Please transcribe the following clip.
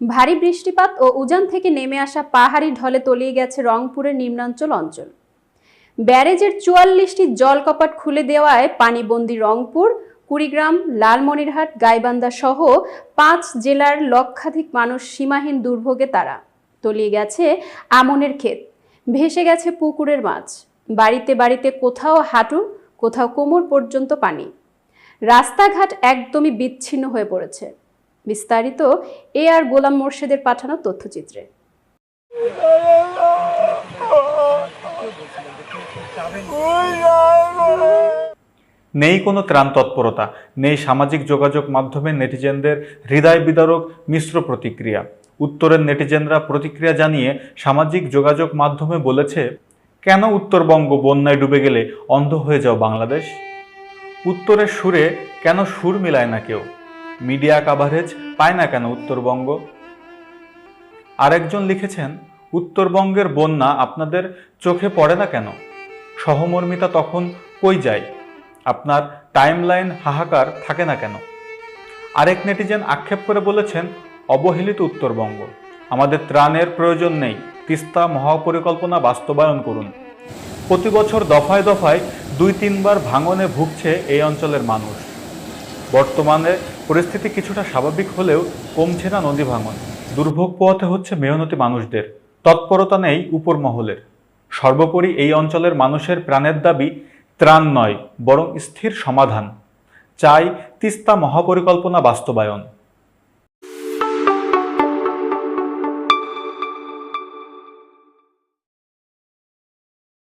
ভারী বৃষ্টিপাত ও উজান থেকে নেমে আসা পাহাড়ি ঢলে তলিয়ে গেছে রংপুরের নিম্নাঞ্চল অঞ্চল। ব্যারেজের চুয়াল্লিশটি জলকপাট খুলে দেওয়ায় পানিবন্দী রংপুর, কুড়িগ্রাম, লালমনিরহাট, গাইবান্ধা সহ পাঁচ জেলার লক্ষাধিক মানুষ সীমাহীন দুর্ভোগে তারা। তলিয়ে গেছে আমনের ক্ষেত। ভেসে গেছে পুকুরের মাছ। বাড়িতে বাড়িতে কোথাও হাঁটু, কোথাও কোমর পর্যন্ত পানি। রাস্তাঘাট একদমই বিচ্ছিন্ন হয়ে পড়েছে। বিস্তারিত এ আর গোলাম মোর্শেদের পাঠানো তথ্যচিত্রে। নেই কোনো ত্রাণ তৎপরতা, নেই সামাজিক যোগাযোগ মাধ্যমে নেটিজেনদের হৃদয় বিদারক মিশ্র প্রতিক্রিয়া। উত্তরের নেটিজেনরা প্রতিক্রিয়া জানিয়ে সামাজিক যোগাযোগ মাধ্যমে বলেছে, কেন উত্তরবঙ্গ বন্যায় ডুবে গেলে অন্ধ হয়ে যাও বাংলাদেশ? উত্তরের সুরে কেন সুর মিলায় না কেউ? মিডিয়া কাভারেজ পায় না কেন উত্তরবঙ্গ? আরেকজন লিখেছেন, উত্তরবঙ্গের বন্যা আপনাদের চোখে পড়ে না কেন? সহমর্মিতা তখন কই যায়? আপনার টাইমলাইন হাহাকার থাকে না কেন? আরেক নেটিজেন আক্ষেপ করে বলেছেন, অবহেলিত উত্তরবঙ্গ। আমাদের ত্রাণের প্রয়োজন নেই। তিস্তা মহাপরিকল্পনা বাস্তবায়ন করুন। প্রতি বছর দফায় দফায় দুই তিনবার ভাঙনে ভুগছে এই অঞ্চলের মানুষ। বর্তমানে পরিস্থিতি কিছুটা স্বাভাবিক হলেও কমছে না নদী ভাঙন। দুর্ভোগ পোয়াতে হচ্ছে মেহনতি মানুষদের। তৎপরতা নেই উপর মহলের সর্বোপরি এই অঞ্চলের মানুষের প্রাণের দাবি ত্রাণ নয়, বরং স্থির সমাধান। চাই তিস্তা মহাপরিকল্পনা বাস্তবায়ন।